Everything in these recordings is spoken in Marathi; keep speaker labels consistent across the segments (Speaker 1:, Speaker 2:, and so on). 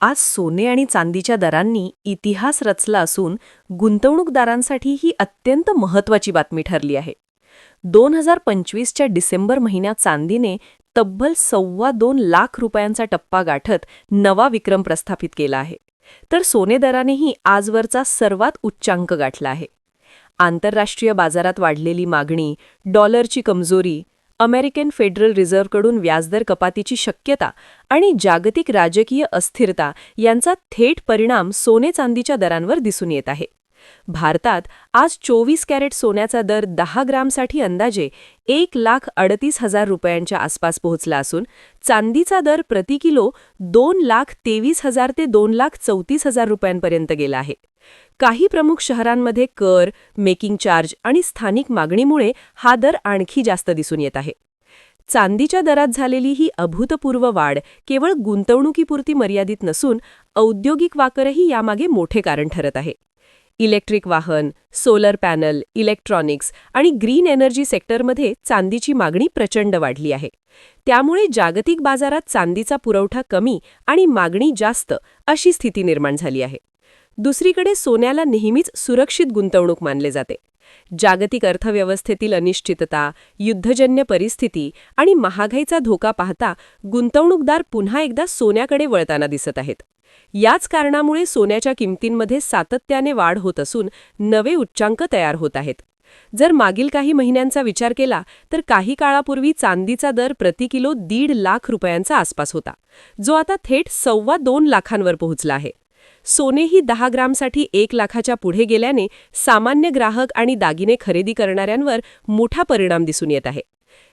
Speaker 1: आज सोने आणि चांदीच्या दरांनी इतिहास रचला असून गुंतवणूकदारांसाठी ही अत्यंत महत्वाची बातमी ठरली आहे. दोन हजार पंचवीसच्या डिसेंबर महिन्यात चांदीने तब्बल सव्वा दोन लाख रुपयांचा टप्पा गाठत नवा विक्रम प्रस्थापित केला आहे. तर सोने दरानेही आजवरचा सर्वात उच्चांक गाठला आहे. आंतरराष्ट्रीय बाजारात वाढलेली मागणी डॉलरची कमजोरी अमेरिकन फेडरल रिझर्व्हकडून व्याजदर कपातीची शक्यता आणि जागतिक राजकीय अस्थिरता यांचा थेट परिणाम सोने चांदीच्या दरांवर दिसून येत आहे. भारतात आज चोवीस कॅरेट सोन्याचा दर दहा ग्रामसाठी अंदाजे एक लाख अडतीस हजार रुपयांच्या आसपास पोहोचला असून चांदीचा दर प्रति किलो दोन लाख तेवीस हजार ते दोन लाख चौतीस हजार रुपयांपर्यंत गेला आहे. काही प्रमुख शहरांमध्ये कर मेकिंग चार्ज आणि स्थानिक मागणीमुळे हा दर आणखी जास्त दिसून येत आहे. चांदीच्या दरात झालेली ही अभूतपूर्व वाढ केवळ गुंतवणुकीपुरती मर्यादित नसून औद्योगिक वाकरही यामागे मोठे कारण ठरत आहे. इलेक्ट्रिक वाहन सोलर पॅनल इलेक्ट्रॉनिक्स आणि ग्रीन एनर्जी सेक्टरमध्ये चांदीची मागणी प्रचंड वाढली आहे. त्यामुळे जागतिक बाजारात चांदीचा पुरवठा कमी आणि मागणी जास्त अशी स्थिती निर्माण झाली आहे. दुसरीकडे सोन्याला नेहमीच सुरक्षित गुंतवणूक मानले जाते. जागतिक अर्थव्यवस्थेतील अनिश्चितता युद्धजन्य परिस्थिती आणि महागाईचा धोका पाहता गुंतवणूकदार पुन्हा एकदा सोन्याकडे वळताना दिसत आहेत. याच कारणामुळे सोन्याच्या किमतींमध्ये सातत्याने वाढ होत असून नवे उच्चांक तयार होत आहेत. जर मागील काही महिन्यांचा विचार केला तर काही काळापूर्वी चांदीचा दर प्रति किलो दीड लाख रुपयांचा आसपास होता जो आता थेट सव्वा दोन लाखांवर पोहोचला आहे. सोनेही दहा ग्रामसाठी एक लाखाच्या पुढे गेल्याने सामान्य ग्राहक आणि दागिने खरेदी करणाऱ्यांवर मोठा परिणाम दिसून येत आहे.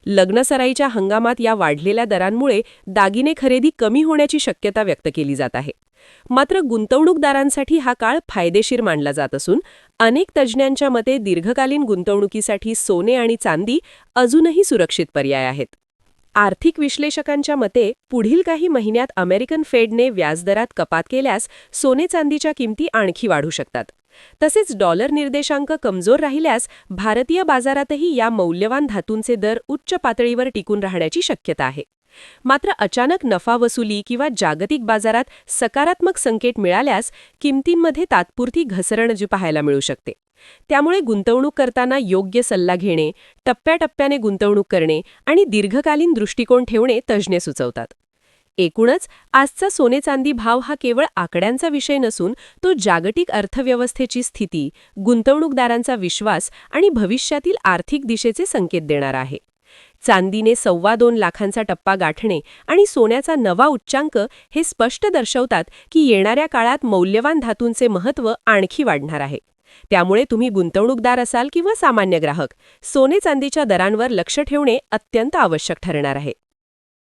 Speaker 1: लग्नसराईच्या हंगामात या वाढलेल्या दरांमुळे दागिने खरेदी कमी होण्याची शक्यता व्यक्त केली जात आहे. मात्र गुंतवणूकदारांसाठी हा काळ फायदेशीर मानला जात असून अनेक तज्ज्ञांच्या मते दीर्घकालीन गुंतवणुकीसाठी सोने आणि चांदी अजूनही सुरक्षित पर्याय आहेत. आर्थिक विश्लेषकांच्या मते पुढील काही महिन्यात अमेरिकन फेडने व्याजदरात कपात केल्यास सोने चांदीच्या किमती आणखी वाढू शकतात. तसेच डॉलर निर्देशांक कमजोर राहिल्यास भारतीय बाजारातही या मौल्यवान धातूंचे दर उच्च पातळीवर टिकून राहण्याची शक्यता आहे. मात्र अचानक नफा वसुली किंवा जागतिक बाजारात सकारात्मक संकेत मिळाल्यास किमतींमध्ये तात्पुरती घसरण जी पाहायला मिळू शकते. त्यामुळे गुंतवणूक करताना योग्य सल्ला घेणे टप्प्याटप्प्याने गुंतवणूक करणे आणि दीर्घकालीन दृष्टिकोन ठेवणे तज्ज्ञ सुचवतात. एकूणच आजचा सोने चांदी भाव हा केवळ आकड्यांचा विषय नसून तो जागतिक अर्थव्यवस्थेची स्थिती गुंतवणूकदारांचा विश्वास आणि भविष्यातील आर्थिक दिशेचे संकेत देणारा आहे. चांदीने सव्वा दोन लाखांचा टप्पा गाठणे आणि सोन्याचा नवा उच्चांक हे स्पष्ट दर्शवतात की येणाऱ्या काळात मौल्यवान धातूंचे महत्त्व आणखी वाढणार आहे. त्यामुळे तुम्ही गुंतवणूकदार असाल किंवा सामान्य ग्राहक सोने चांदीच्या दरांवर लक्ष ठेवणे अत्यंत आवश्यक ठरणार आहे.